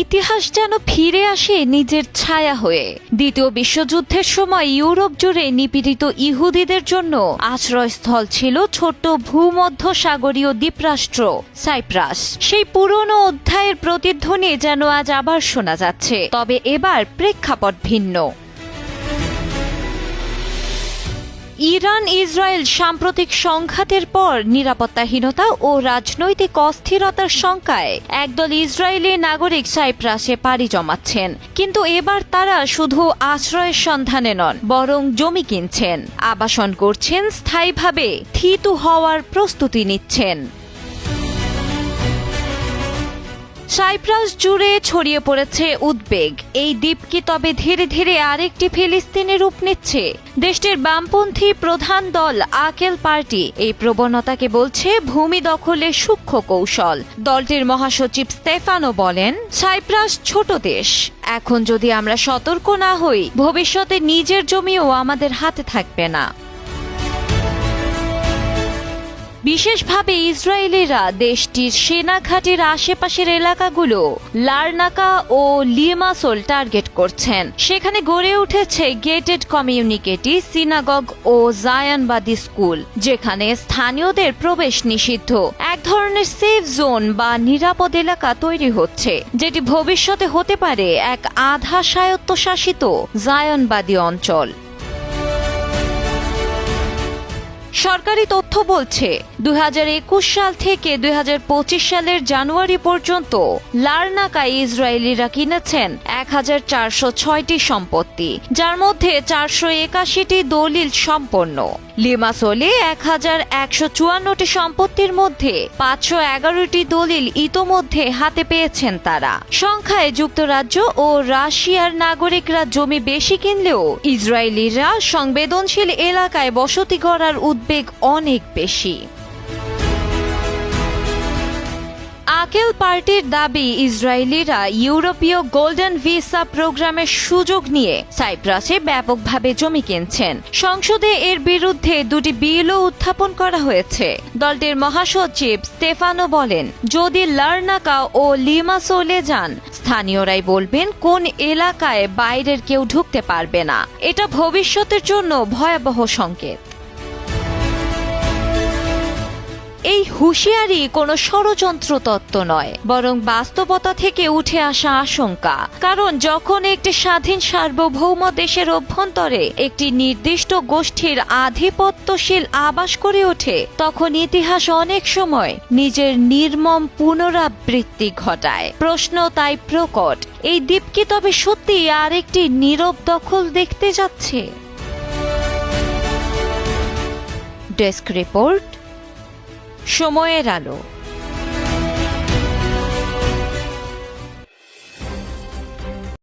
ইতিহাস যেন ফিরে আসে নিজের ছায়া হয়ে। দ্বিতীয় বিশ্বযুদ্ধের সময় ইউরোপ জুড়ে নিপীড়িত ইহুদিদের জন্য আশ্রয়স্থল ছিল ছোট্ট ভূমধ্য সাগরীয় দ্বীপরাষ্ট্র, সাইপ্রাস। সেই পুরনো অধ্যায়ের প্রতিধ্বনি যেন আজ আবার শোনা যাচ্ছে, তবে এবার প্রেক্ষাপট ভিন্ন। ইরান, ইসরায়েল সাম্প্রতিক সংঘাতের পর নিরাপত্তাহীনতা ও রাজনৈতিক অস্থিরতার শঙ্কায় একদল ইসরায়েলি নাগরিক সাইপ্রাসে পাড়ি জমাচ্ছেন। কিন্তু এবার তারা শুধু আশ্রয়ের সন্ধানে নন, বরং জমি কিনছেন। আবাসন করছেন, স্থায়ীভাবে থিতু হওয়ার প্রস্তুতি নিচ্ছেন। সাইপ্রাস জুড়ে ছড়িয়ে পড়েছে উদ্বেগ। এই দ্বীপ কি তবে ধীরে ধীরে আরেকটি ফিলিস্তিনের রূপ নিচ্ছে? দেশটির বামপন্থী প্রধান দল আকেল পার্টি এই প্রবণতাকে বলছে ভূমি দখলের সূক্ষ্ম কৌশল। দলটির মহাসচিব স্তেফানো বলেন, সাইপ্রাস ছোট দেশ। এখন যদি আমরা সতর্ক না হই, ভবিষ্যতে নিজের জমিও আমাদের হাতে থাকবে না। বিশেষভাবে ইসরায়েলিরা দেশটির সেনা ঘাটির আশেপাশের এলাকাগুলো লারনাকা ও লিমাসোল টার্গেট করছেন। সেখানে গড়ে উঠেছে গেটেড কমিউনিকেটি, সিনাগগ ও জায়ানবাদী স্কুল, যেখানে স্থানীয়দের প্রবেশ নিষিদ্ধ। এক ধরনের সেফ জোন বা নিরাপদ এলাকা তৈরি হচ্ছে, যেটি ভবিষ্যতে হতে পারে এক আধা স্বায়ত্তশাসিত জায়নবাদী অঞ্চল। সরকারি তথ্য বলছে দুই হাজার একুশ সাল থেকে দুই হাজার পঁচিশ সালের জানুয়ারি পর্যন্ত লারনাকায় ইসরায়েলিরা কিনেছেন এক হাজার চারশো ছয়টি সম্পত্তি, যার মধ্যে চারশো একাশিটি দলিল সম্পন্ন। লিমাসোলে এক হাজার একশো চুয়ান্নটি সম্পত্তির মধ্যে পাঁচশো এগারোটি দলিল ইতোমধ্যে হাতে পেয়েছেন তারা। সংখ্যায় যুক্তরাজ্য ও রাশিয়ার নাগরিকরা জমি বেশি কিনলেও ইসরায়েলিরা সংবেদনশীল এলাকায় বসতি গড়ার উদ্বেগ অনেক বেশি। আকেল পার্টির দাবি, ইসরায়েলিরা ইউরোপীয় গোল্ডেন ভিসা প্রোগ্রামের সুযোগ নিয়ে সাইপ্রাসে ব্যাপকভাবে জমি কিনছেন। সংসদে এর বিরুদ্ধে দুটি বিলও উত্থাপন করা হয়েছে। দলটির মহাসচিব স্টেফানো বলেন, যদি লার্নাকা ও লিমাসোলে যান, স্থানীয়রাই বলবেন, কোন এলাকায় বাইরের কেউ ঢুকতে পারবে না। এটা ভবিষ্যতের জন্য ভয়াবহ সংকেত। এই হুঁশিয়ারি কোনো ষড়যন্ত্র তত্ত্ব নয়, বরং বাস্তবতা থেকে উঠে আসা আশঙ্কা। কারণ যখন একটি স্বাধীন সার্বভৌম দেশের অভ্যন্তরে একটি নির্দিষ্ট গোষ্ঠীর আধিপত্যশীল আবাস করে ওঠে, তখন ইতিহাস অনেক সময় নিজের নির্মম পুনরাবৃত্তি ঘটায়। প্রশ্ন তাই প্রকট, এই দ্বীপ কি তবে সত্যি আরেকটি নীরব দখল দেখতে যাচ্ছে? ডেস্ক রিপোর্ট সময়ের আলো।